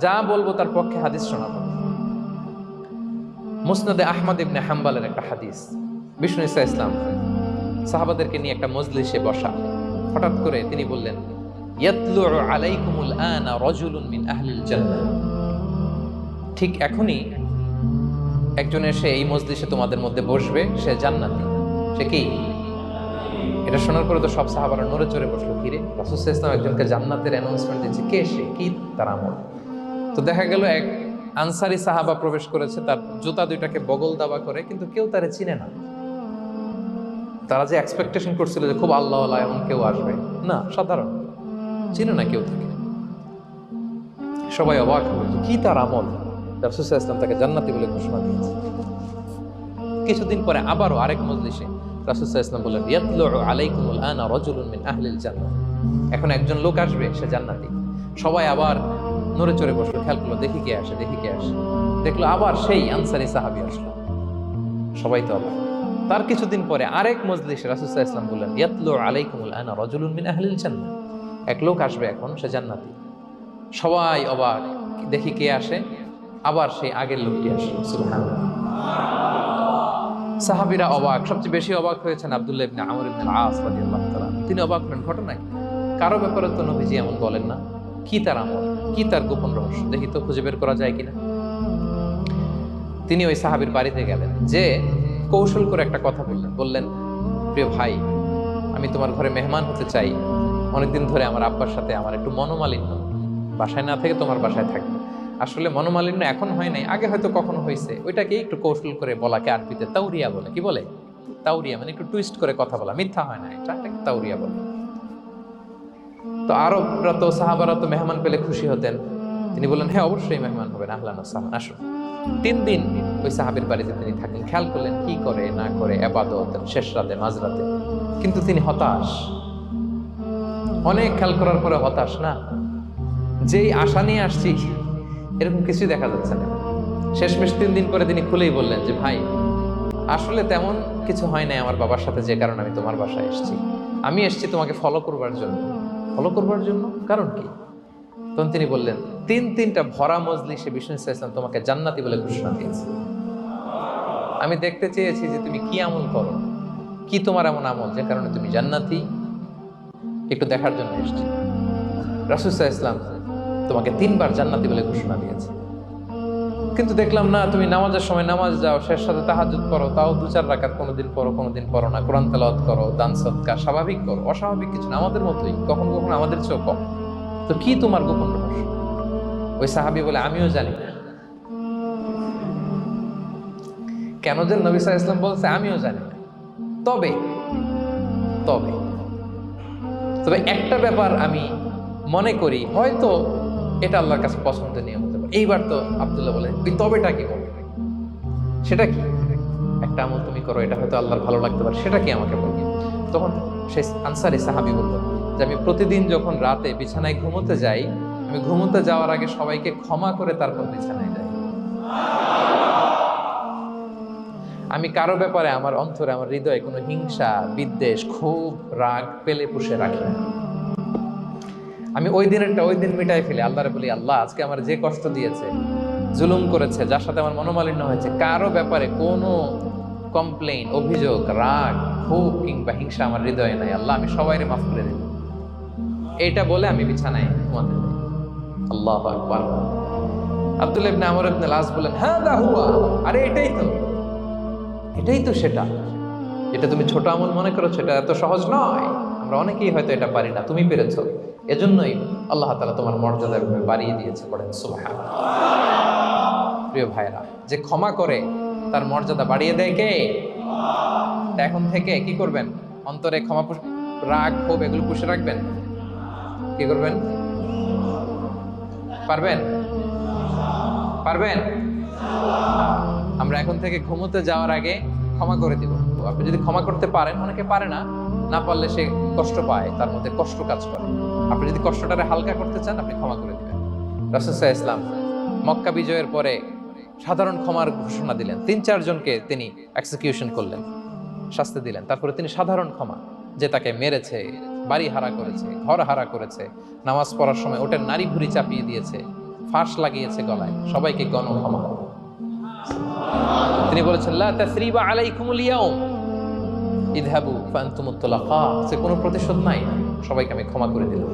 যা বলব তার পক্ষে হাদিস শোনাব। মুসনাদে আহমদ ইবনে হাম্বালের একটা হাদিস। বিষ্ণু ইসা ইসলাম সাহাবাদেরকে নিয়ে একটা মজলিসে বসা। হঠাৎ করে তিনি বললেন ঠিক এখনই একজন এসে এই মজলিসে তোমাদের মধ্যে বসবে, সে জান্নাতি। সে কি? এটা শোনার পরে তো সব সাহাবারা নড়ে চড়ে বসল কিরে রাসুল ইসলাম একজনকে জান্নাতের অ্যানাউন্সমেন্ট দিচ্ছে। কে সে? কি তার আমল? তো দেখা গেল এক আনসারি সাহাবা প্রবেশ করেছে, তার জুতা দুইটাকে বগল দাবা করে, কিন্তু কেউ তারে চিনে না। তারা যে এক্সপেকটেশন করছিল যে খুব আল্লাহ আল্লাহ, এমন কেউ আসবে, না, সাধারণ। চিনে না কেউ তাকে। সবাই অবাক হবে কি তার আমল? রাসুল ইসলাম তাকে জান্নাতি বলে ঘোষণা দিয়েছে। কিছুদিন পরে আবারও আরেক মজলিসে রাসুসাহ ইসলাম বললেন ইয়াতলু আলাইকুমুল আনা রাজুলুন মিন আহলিল জান্নাহ। এখন একজন লোক আসবে, সে জান্নাতি। সবাই আবার নড়ে চড়ে বসল, খেয়াল করল, দেখি কে আসে, দেখি কে আসে। দেখল আবার সেই আনসারি সাহাবি আসলো। সবাই তো অবাক। তার কিছুদিন পরে আরেক মজলিসে রাসুসাহ ইসলাম বললেন, ইয়াতলু আলাইকুমুল আনা রাজুলুন মিন আহলিল জান্নাহ। এক লোক আসবে এখন, সে জান্নাতি। সবাই অবাক, দেখি কে আসে। আবার সেই আগের লোকটি আসে সুবহানাল্লাহ। সাহাবিরা অবাক, সবচেয়ে বেশি অবাক হয়েছেন আব্দুল্লাহ ইবনে আমর ইবনে আস রাদিয়াল্লাহু তিনি অবাক হলেন ঘটনা কি কারও ব্যাপারে তো নবীজি এমন বলেন না। কি তার আমল? কি তার গোপন রহস্য? দেখি তো খুঁজে বের করা যায় কিনা। তিনি ওই সাহাবীর বাড়িতে গেলেন, যে কৌশল করে একটা কথা বললেন। বললেন, প্রিয় ভাই, আমি তোমার ঘরে মেহমান হতে চাই। অনেকদিন ধরে আমার আব্বার সাথে আমার একটু মনোমালিন্য। বাসায় না থেকে তোমার বাসায় থাকবে। আসলে মনোমালিন্য এখন হয় নাই, আগে হয়তো কখনো হয়েছে। ওইটাকে একটু কৌশল করে বলাকে আরবিতে তাউরিয়া বলে। কি বলে? তাউরিয়া মানে একটু টুইস্ট করে কথা বলা। মিথ্যা হয় না, এটা তাউরিয়া বলে। তো আরবরা তো সাহাবারা তো মেহমান পেলে খুশি হতেন। তিনি বললেন হ্যাঁ অবশ্যই মেহমান হবেন, আহলান সাহান আসুন। তিন দিন ওই সাহাবের বাড়িতে তিনি থাকলেন খেয়াল করলেন কি করে, না করে এবাদত শেষ রাতে মাঝরাতে কিন্তু তিনি হতাশ। অনেক খেয়াল করার পরে হতাশ, না? যেই আশা নিয়ে আসছি, এরকম কিছুই দেখা যাচ্ছে না। শেষমেশ তিন দিন পরে তিনি খুলেই বললেন যে, ভাই, আসলে তেমন কিছু হয় নাই আমার বাবার সাথে, যে কারণে আমি তোমার বাসায় এসেছি। আমি এসেছি তোমাকে ফলো করবার জন্য। ফলো করবার জন্য? কারণ কি? তখন তিনি বললেন, তিন তিনটা ভরা মজলি সে বিষ্ণু ইসলাম তোমাকে জান্নাতি বলে ঘোষণা দিয়েছে। আমি দেখতে চেয়েছি যে তুমি কি আমল করো? কি তোমার এমন আমল যে কারণে তুমি জান্নাতি? একটু দেখার জন্য এসছি। রাসুসাহ ইসলাম তোমাকে তিনবার জান্নাতি বলে ঘোষণা দিয়েছে। কিন্তু দেখলাম, না, তুমি নামাজের সময় নামাজ যাও, শেষ সাথে তাহাজুদ করো তাও দু চার রাকাত কোনোদিন পড়ো কোনোদিন পড়ো না। কোরআন তেলাওয়াত করো, দান সৎকার, স্বাভাবিক করো, অস্বাভাবিক কিছু না, আমাদের মতোই, কখনো কখনো আমাদের চেয়েও কম। তো কি তোমার গোপন রহস্য? ওই সাহাবি বলে, আমিও জানি না। কেন যে নবী আলাইহি ইসলাম বলছে, আমিও জানি না। তবে তবে তবে একটা ব্যাপার আমি মনে করি, হয়তো এটা আল্লাহর কাছে পছন্দনীয় হতে পারে। এইবার তো আব্দুল্লাহ বলে, ওই তবেটা কি বলবে সেটা কি? একটা আমল তুমি করো, এটা হয়তো আল্লাহর ভালো লাগতে পারে, সেটা কি আমাকে বলবে তখন সেই আনসারি সাহাবি বলল, যে আমি প্রতিদিন যখন রাতে বিছানায় ঘুমোতে যাই, আমি ঘুমোতে যাওয়ার আগে সবাইকে ক্ষমা করে তারপর বিছানায় যাই। আমি কারও ব্যাপারে আমার অন্তরে, আমার হৃদয়ে কোনো হিংসা, বিদ্বেষ, ক্ষোভ, রাগ পেলে পুষে রাখি না। আমি ওই দিনেরটা, ওই দিন মিটাই ফেলি। আল্লাহরে বলি আল্লাহ আজকে আমার যে কষ্ট দিয়েছে, জুলুম করেছে, যার সাথে আমার মনোমালিন্য হয়েছে, কারও ব্যাপারে কোনো কমপ্লেন অভিযোগ, রাগ, ক্ষোভ কিংবা হিংসা আমার হৃদয়ে নাই। আল্লাহ, আমি সবাইরে মাফ করে দিই এইটা বলে আমি বিছানায় ঘুমাতে যাই। আল্লাহ আকবার। আব্দুল ইবনে আমর ইবনে লাস বলেন হ্যাঁ দা হুয়া। আরে, এটাই তো। এটাই তো সেটা। যেটা তুমি ছোট আমল মনে করো সেটা এত সহজ নয়। আমরা অনেকেই হয়তো এটা পারি না। তুমি পেরেছ। এজন্যই আল্লাহ তালা তোমার মর্যাদা এভাবে বাড়িয়ে দিয়েছে, পড়েন সুবহান প্রিয় ভাইরা যে ক্ষমা করে তার মর্যাদা বাড়িয়ে দেয় কে? এখন থেকে কি করবেন? অন্তরে ক্ষমা রাগ, ক্ষোভ এগুলো পুষে রাখবেন? কি করবেন? পারবেন? পারবেন? আমরা এখন থেকে ঘুমোতে যাওয়ার আগে ক্ষমা করে দিব। আপনি যদি ক্ষমা করতে পারেন, অনেকে পারে না না পারলে সে কষ্ট পায়, তার মধ্যে কষ্ট কাজ করে। আপনি যদি কষ্টটারে হালকা করতে চান, আপনি ক্ষমা করে দিবেন। রাসুসাহ ইসলাম মক্কা বিজয়ের পরে সাধারণ ক্ষমার ঘোষণা দিলেন। তিন চারজনকে তিনি এক্সিকিউশন করলেন, শাস্তি দিলেন। তারপরে তিনি সাধারণ ক্ষমা, যে তাকে মেরেছে, বাড়ি হারা করেছে, ঘর হারা করেছে, নামাজ পড়ার সময় ওটার নারী ভুরি চাপিয়ে দিয়েছে, ফাঁস লাগিয়েছে গলায়, সবাইকে গণ ক্ষমা তিনি বলেছেন ইদহাবু ফান্তুমুত তুলাকা সে কোনো প্রতিশোধ নাই। সবাইকে আমি ক্ষমা করে দিলাম।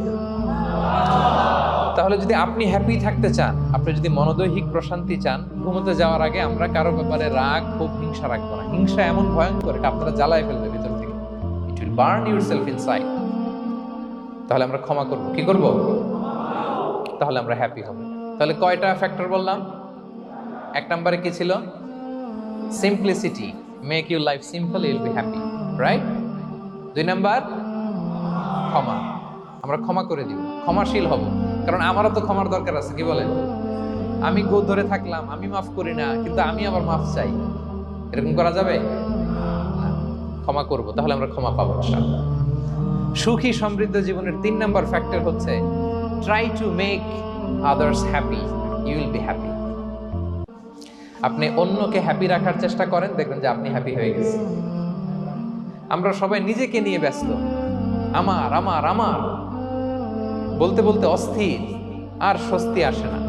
তাহলে যদি আপনি হ্যাপি থাকতে চান, আপনি যদি মনোদৈহিক প্রশান্তি চান, ঘুমোতে যাওয়ার আগে আমরা কারও ব্যাপারে রাগ খুব হিংসা রাখব না। হিংসা এমন ভয়ঙ্কর, এটা আপনারা জ্বালায় ফেলবে ভিতর থেকে। It will burn yourself inside তাহলে আমরা ক্ষমা করব। কি করব? তাহলে আমরা হ্যাপি হব। তাহলে কয়টা ফ্যাক্টর বললাম? এক নম্বরে কি ছিল? Simplicity make your life simple you'll be happy right দুই নাম্বার, ক্ষমা। আমরা ক্ষমা করে দিব। ক্ষমাশীল হব। কারণ আমারও তো ক্ষমার দরকার আছে, কি বলেন? আমি গো ধরে থাকলাম, আমি মাফ করি না, কিন্তু আমি আবার মাফ চাই। এরকম করা যাবে? ক্ষমা করব, তাহলে আমরা ক্ষমা পাবো। সুখী সমৃদ্ধ জীবনের তিন নম্বর ফ্যাক্টর হচ্ছে try to make others happy you will be happy আপনি অন্যকে হ্যাপি রাখার চেষ্টা করেন, দেখবেন যে আপনি হ্যাপি হয়ে গেছেন। আমরা সবাই নিজেকে নিয়ে ব্যস্ত। আমার আমার আমার। বলতে বলতে অস্থির, আর স্বস্তি আসে না।